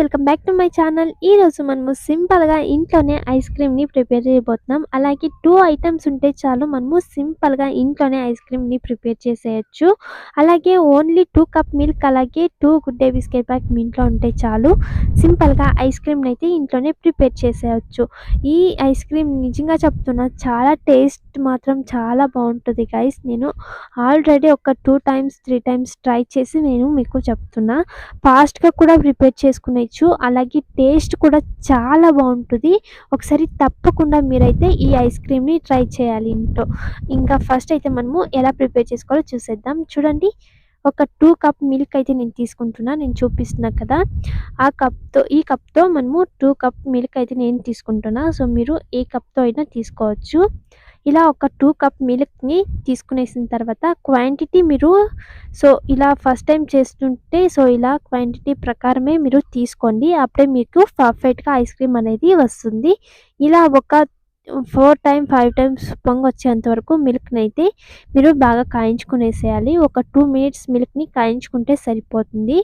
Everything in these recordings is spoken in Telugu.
Welcome back to my channel. ఈ రోజు మనము సింపుల్గా ఇంట్లోనే ఐస్ క్రీమ్ని ప్రిపేర్ చేయబోతున్నాం. అలాగే టూ ఐటమ్స్ ఉంటే చాలు మనము సింపుల్గా ఇంట్లోనే ఐస్ క్రీమ్ని ప్రిపేర్ చేసేయచ్చు. అలాగే ఓన్లీ టూ కప్ మిల్క్ అలాగే two Good Day biscuit pack మీ ఇంట్లో ఉంటే చాలు సింపుల్గా ఐస్ క్రీమ్ని అయితే ఇంట్లోనే ప్రిపేర్ చేసేయచ్చు. ఈ ఐస్ క్రీమ్ నిజంగా చెప్తున్నా చాలా టేస్ట్ మాత్రం చాలా బాగుంటుంది గైస్ నేను ఆల్రెడీ ఒక two times three times try చేసి నేను మీకు చెప్తున్నా. ఫాస్ట్గా కూడా ప్రిపేర్ చేసుకునే చేసుకునేచ్చు అలాగే టేస్ట్ కూడా చాలా బాగుంటుంది. ఒకసారి తప్పకుండా మీరైతే ఈ ఐస్ క్రీమ్ని ట్రై చేయాలి ఇంట్లో. ఇంకా ఫస్ట్ అయితే మనము ఎలా ప్రిపేర్ చేసుకోవాలో చూసేద్దాం. చూడండి ఒక టూ కప్ మిల్క్ అయితే నేను తీసుకుంటున్నా. నేను చూపిస్తున్నా కదా. ఆ కప్తో ఈ కప్తో మనము టూ కప్ మిల్క్ అయితే నేను తీసుకుంటున్నా. సో మీరు ఏ కప్తో అయినా తీసుకోవచ్చు. ఇలా ఒక టూ కప్ మిల్క్ని తీసుకునేసిన తర్వాత క్వాంటిటీ మీరు సో ఇలా ఫస్ట్ టైం చేస్తుంటే సో ఇలా క్వాంటిటీ ప్రకారమే మీరు తీసుకోండి. అప్పుడే మీకు పర్ఫెక్ట్గా ఐస్ క్రీమ్ అనేది వస్తుంది. ఇలా ఒక ఫోర్ టైం ఫైవ్ టైమ్స్ పొంగి వచ్చేంత వరకు మిల్క్ని అయితే మీరు బాగా కాయించుకునేసేయాలి. ఒక టూ మినిట్స్ మిల్క్ని కాయించుకుంటే సరిపోతుంది.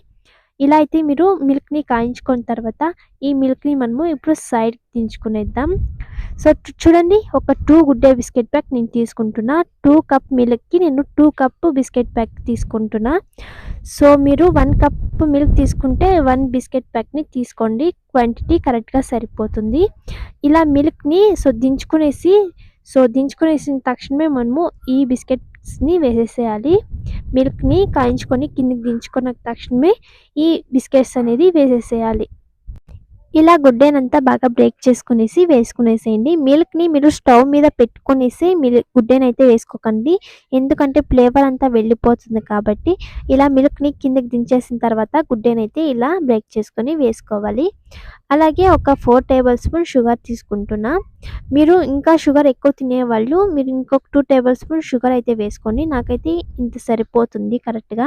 ఇలా అయితే మీరు మిల్క్ని కాయించుకున్న తర్వాత ఈ మిల్క్ని మనము ఇప్పుడు సైడ్ దించుకునేద్దాం. సో చూడండి ఒక టూ గుడ్డే బిస్కెట్ ప్యాక్ నేను తీసుకుంటున్నా. టూ కప్ మిల్క్కి నేను టూ కప్ బిస్కెట్ ప్యాక్ తీసుకుంటున్నా. సో మీరు వన్ కప్ మిల్క్ తీసుకుంటే వన్ బిస్కెట్ ప్యాక్ని తీసుకోండి. క్వాంటిటీ కరెక్ట్గా సరిపోతుంది. ఇలా మిల్క్ని సో దించుకునేసి సో దించుకునేసిన తక్షణమే మనము ఈ బిస్కెట్స్ని వేసేసేయాలి. మిల్క్ని కాయించుకొని కిందికి దించుకున్న తక్షణమే ఈ బిస్కెట్స్ అనేది వేసేసేయాలి. ఇలా గుడ్డేనంతా బాగా బ్రేక్ చేసుకునేసి వేసుకునేసేయండి. మిల్క్ని మీరు స్టవ్ మీద పెట్టుకునేసి మిల్క్ గుడ్డేనైతే వేసుకోకండి. ఎందుకంటే ఫ్లేవర్ అంతా వెళ్ళిపోతుంది కాబట్టి ఇలా మిల్క్ని కిందకి దించేసిన తర్వాత గుడ్డేనైతే ఇలా బ్రేక్ చేసుకొని వేసుకోవాలి. అలాగే ఒక ఫోర్ టేబుల్ స్పూన్ షుగర్ తీసుకుంటున్నా. మీరు ఇంకా షుగర్ ఎక్కువ తినేవాళ్ళు మీరు ఇంకొక టూ టేబుల్ స్పూన్ షుగర్ అయితే వేసుకోండి నాకైతే ఇంత సరిపోతుంది కరెక్ట్గా.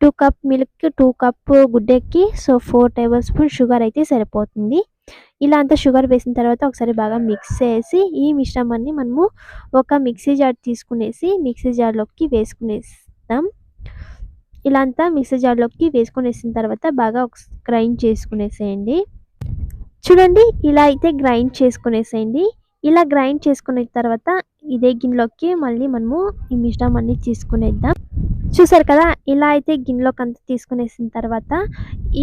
Two cup milk two cup గుడ్డెక్కి so four tablespoon sugar అయితే సరిపోతుంది. ఇలా అంతా షుగర్ వేసిన తర్వాత ఒకసారి బాగా మిక్స్ చేసి ఈ మిశ్రమాన్ని మనము ఒక మిక్సీ జార్ తీసుకునేసి మిక్సీ జార్లోకి వేసుకునేస్తాం. ఇలా అంతా మిక్సీ జార్లోకి వేసుకునేసిన తర్వాత బాగా గ్రైండ్ చేసుకునేసేయండి. చూడండి ఇలా అయితే గ్రైండ్ చేసుకునేసేయండి. ఇలా గ్రైండ్ చేసుకున్న తర్వాత ఇదే గిన్నెలోకి మళ్ళీ మనము ఈ మిశ్రమాన్ని తీసుకునేద్దాం. చూసారు కదా ఇలా అయితే గిన్నెలోకి అంతా తీసుకునేసిన తర్వాత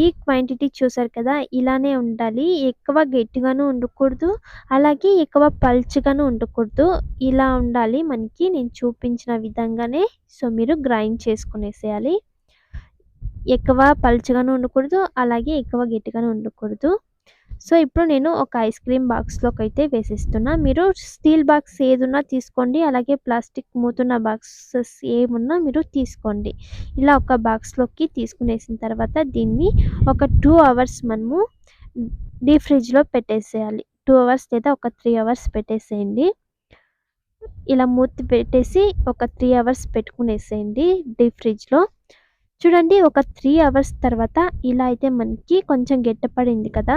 ఈ క్వాంటిటీ చూసారు కదా ఇలానే ఉండాలి. ఎక్కువ గట్టిగాను ఉండకూడదు. అలాగే ఎక్కువ పల్చగాను ఉండకూడదు. ఇలా ఉండాలి మనకి. నేను చూపించిన విధంగానే సో మీరు గ్రైండ్ చేసుకునేసేయాలి. ఎక్కువ పల్చగాను ఉండకూడదు అలాగే ఎక్కువ గట్టిగాను ఉండకూడదు. సో ఇప్పుడు నేను ఒక ఐస్ క్రీమ్ బాక్స్లోకి అయితే వేసిస్తున్నా. మీరు స్టీల్ బాక్స్ ఏదున్నా తీసుకోండి. అలాగే ప్లాస్టిక్ మూతున్న బాక్సెస్ ఏమున్నా మీరు తీసుకోండి. ఇలా ఒక బాక్స్లోకి తీసుకునేసిన తర్వాత దీన్ని ఒక టూ అవర్స్ మనము డీ ఫ్రిడ్జ్లో పెట్టేసేయాలి. టూ అవర్స్ లేదా ఒక త్రీ అవర్స్ పెట్టేసేయండి. ఇలా మూతి పెట్టేసి ఒక త్రీ అవర్స్ పెట్టుకునేసేయండి డీప్ ఫ్రిడ్జ్లో. చూడండి ఒక త్రీ అవర్స్ తర్వాత ఇలా అయితే మనకి కొంచెం గెట్టపడింది కదా.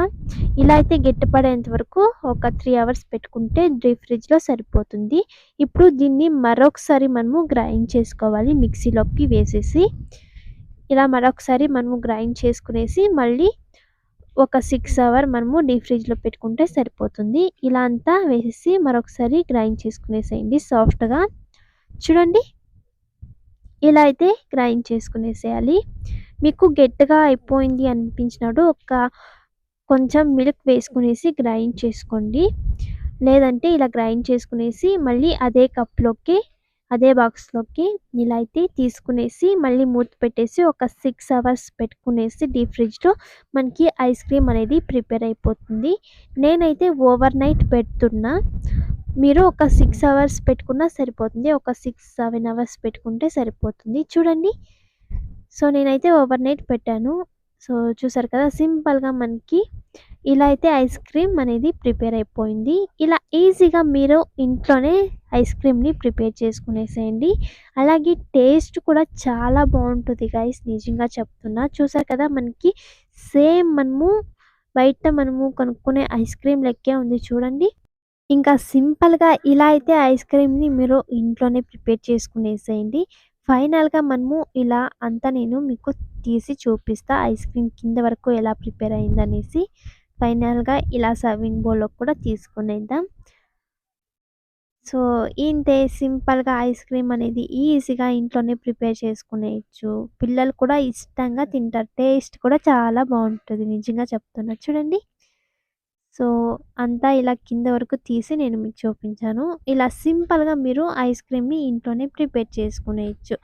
ఇలా అయితే గెట్టపడేంత వరకు ఒక త్రీ అవర్స్ పెట్టుకుంటే డీప్ ఫ్రిడ్జ్లో సరిపోతుంది. ఇప్పుడు దీన్ని మరొకసారి మనము గ్రైండ్ చేసుకోవాలి మిక్సీలోకి వేసేసి. ఇలా మరొకసారి మనము గ్రైండ్ చేసుకునేసి మళ్ళీ ఒక సిక్స్ అవర్ మనము డీప్ ఫ్రిడ్జ్లో పెట్టుకుంటే సరిపోతుంది. ఇలా అంతా వేసేసి మరొకసారి గ్రైండ్ చేసుకునేసేయండి సాఫ్ట్గా. చూడండి ఇలా అయితే గ్రైండ్ చేసుకునేసేయాలి. మీకు గట్టిగా అయిపోయింది అనిపించినప్పుడు ఒక కొంచెం మిల్క్ వేసుకునేసి గ్రైండ్ చేసుకోండి. లేదంటే ఇలా గ్రైండ్ చేసుకునేసి మళ్ళీ అదే కప్లోకి అదే బాక్స్లోకి ఇలా అయితే తీసుకునేసి మళ్ళీ మూత పెట్టేసి ఒక సిక్స్ అవర్స్ పెట్టుకునేసి డీప్ ఫ్రిడ్జ్లో మనకి ఐస్ క్రీమ్ అనేది ప్రిపేర్ అయిపోతుంది. నేనైతే ఓవర్ నైట్ పెడుతున్నా. మీరు ఒక సిక్స్ అవర్స్ పెట్టుకున్నా సరిపోతుంది. ఒక సిక్స్ సెవెన్ అవర్స్ పెట్టుకుంటే సరిపోతుంది. చూడండి. సో నేనైతే ఓవర్ నైట్ పెట్టాను. సో చూసారు కదా సింపుల్గా మనకి ఇలా అయితే ఐస్ క్రీమ్ అనేది ప్రిపేర్ అయిపోయింది. ఇలా ఈజీగా మీరు ఇంట్లోనే ఐస్ క్రీమ్ని ప్రిపేర్ చేసుకునేసేయండి. అలాగే టేస్ట్ కూడా చాలా బాగుంటుంది గైస్ నిజంగా చెప్తున్నా. చూసారు కదా మనకి సేమ్ మనము బయట మనము కొనుక్కునే ఐస్ క్రీమ్ లెక్కే ఉంది చూడండి. ఇంకా సింపుల్గా ఇలా అయితే ఐస్ క్రీమ్ని మీరు ఇంట్లోనే ప్రిపేర్ చేసుకునేసేయండి ఫైనల్‌గా మనము ఇలా అంతా నేను మీకు తీసి చూపిస్తా. ఐస్ క్రీమ్ కింద వరకు ఎలా ప్రిపేర్ అయిందనేసి. ఫైనల్‌గా ఇలా సర్వింగ్ బౌల్‌లోకి కూడా తీసుకునేద్దాం. సో, ఇంతే సింపుల్‌గా ఐస్ క్రీమ్ అనేది ఈజీగా ఇంట్లోనే ప్రిపేర్ చేసుకునేయొచ్చు. పిల్లలు కూడా ఇష్టంగా తింటారు. టేస్ట్ కూడా చాలా బావుంటది. నిజంగా చెప్తున్నా చూడండి. సో, అంతా ఇలా కింద వరకు తీసి నేను మీకు చూపించాను. ఇలా సింపుల్‌గా మీరు ఐస్ క్రీమ్‌ని ఇంట్లోనే ప్రిపేర్ చేసుకునేయచ్చు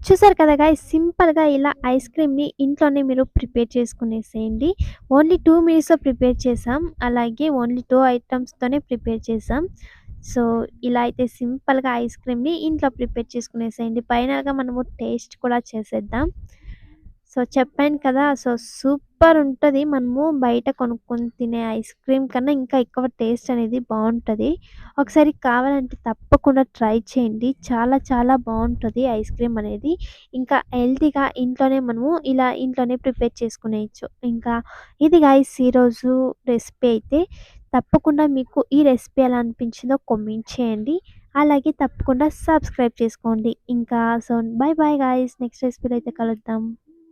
చూసారు కదా గైస్ సింపుల్‌గా ఇలా ఐస్ క్రీమ్‌ని ఇంట్లోనే మీరు ప్రిపేర్ చేసుకునేసేయండి. ఓన్లీ టూ మినిట్స్‌లో ప్రిపేర్ చేసాం. అలాగే ఓన్లీ టూ ఐటమ్స్తోనే ప్రిపేర్ చేసాం. సో, ఇలా అయితే సింపుల్‌గా ఐస్ క్రీమ్‌ని ఇంట్లో ప్రిపేర్ చేసుకునేసేయండి. ఫైనల్‌గా మనము టేస్ట్ కూడా చేసేద్దాం. సో, చెప్పాను కదా! సో, సూపర్ ఉంటుంది మనము బయట కొనుక్కొని తినే ఐస్ క్రీమ్ కన్నా ఇంకా ఎక్కువ టేస్ట్ అనేది బాగుంటుంది ఒకసారి కావాలంటే తప్పకుండా ట్రై చేయండి. చాలా చాలా బాగుంటుంది ఐస్ క్రీమ్ అనేది. ఇంకా హెల్తీగా ఇంట్లోనే మనము ఇలా ఇంట్లోనే ప్రిపేర్ చేసుకునేయచ్చు ఇంకా ఇది గాయస్ ఈరోజు రెసిపీ అయితే. తప్పకుండా మీకు ఈ రెసిపీ ఎలా అనిపించిందో కామెంట్ చేయండి. అలాగే తప్పకుండా సబ్స్క్రైబ్ చేసుకోండి. ఇంకా so, bye bye guys next రెసిపీలో అయితే కలుద్దాం.